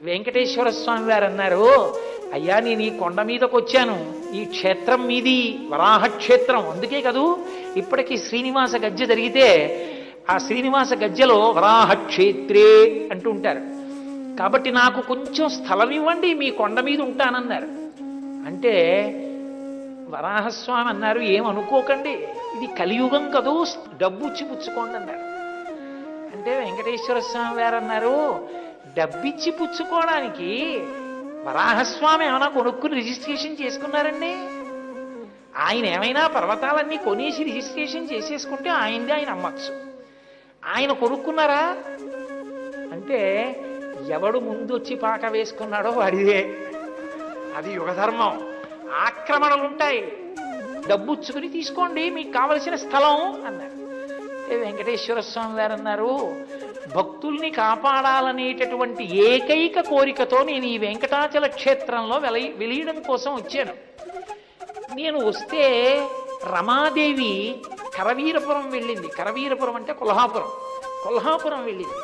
వెంకటేశ్వర స్వామి వారు అన్నారు అయ్యా నేను ఈ కొండ మీదకు వచ్చాను ఈ క్షేత్రం మీది వరాహ క్షేత్రం అందుకే కదూ ఇప్పటికీ శ్రీనివాస గజ్జె జరిగితే ఆ శ్రీనివాస గజ్జెలో వరాహ క్షేత్రే అంటూ ఉంటారు. కాబట్టి నాకు కొంచెం స్థలం ఇవ్వండి మీ కొండ మీద ఉంటానన్నారు. అంటే వరాహస్వామి అన్నారు ఏమనుకోకండి ఇది కలియుగం కదూ డబ్బు ఇచ్చి పుచ్చుకోండి అన్నారు. అంటే వెంకటేశ్వర స్వామి వారు అన్నారు డబ్బిచ్చి పుచ్చుకోవడానికి వరాహస్వామి ఏమైనా కొనుక్కుని రిజిస్ట్రేషన్ చేసుకున్నారండి? ఆయన ఏమైనా పర్వతాలన్నీ కొనేసి రిజిస్ట్రేషన్ చేసేసుకుంటే ఆయనది ఆయన అమ్మచ్చు. ఆయన కొనుక్కున్నారా? అంటే ఎవడు ముందు వచ్చి పాక వేసుకున్నాడో వాడిదే. అది యుగధర్మం ఆక్రమణలు ఉంటాయి. డబ్బు తీసుకోండి మీకు కావలసిన స్థలం అన్నారు. వెంకటేశ్వర స్వామి గారు అన్నారు భక్తుల్ని కాపాడాలనేటటువంటి ఏకైక కోరికతో నేను ఈ వెంకటాచల క్షేత్రంలో వెల వెలియడం కోసం వచ్చాను. నేను వస్తే రమాదేవి కరవీరపురం వెళ్ళింది. కరవీరపురం అంటే కొల్హాపురం. కొల్హాపురం వెళ్ళింది.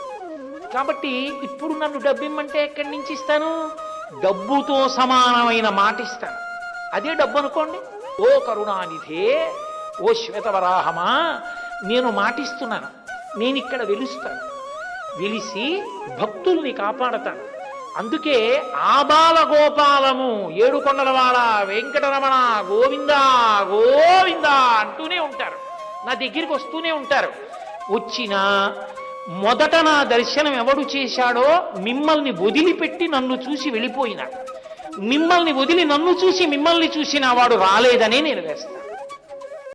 కాబట్టి ఇప్పుడు నన్ను డబ్బిమ్మంటే ఎక్కడి నుంచి ఇస్తాను? డబ్బుతో సమానమైన మాట ఇస్తాను. అదే డబ్బు అనుకోండి. ఓ కరుణానిధే ఓ శ్వేతవరాహమా నేను మాటిస్తున్నాను. నేను ఇక్కడ వెలుస్తాను. వెలిసి భక్తుల్ని కాపాడతాడు అందుకే ఆబాల గోపాలము ఏడు కొండలవాడ వెంకటరమణ గోవింద గోవింద అంటూనే ఉంటారు. నా దగ్గరికి వస్తూనే ఉంటారు. వచ్చిన మొదట నా దర్శనం ఎవడు చేశాడో మిమ్మల్ని వదిలిపెట్టి నన్ను చూసి వెళ్ళిపోయిన. మిమ్మల్ని వదిలి నన్ను చూసి మిమ్మల్ని చూసిన వాడు రాలేదనే నేను వేస్తాను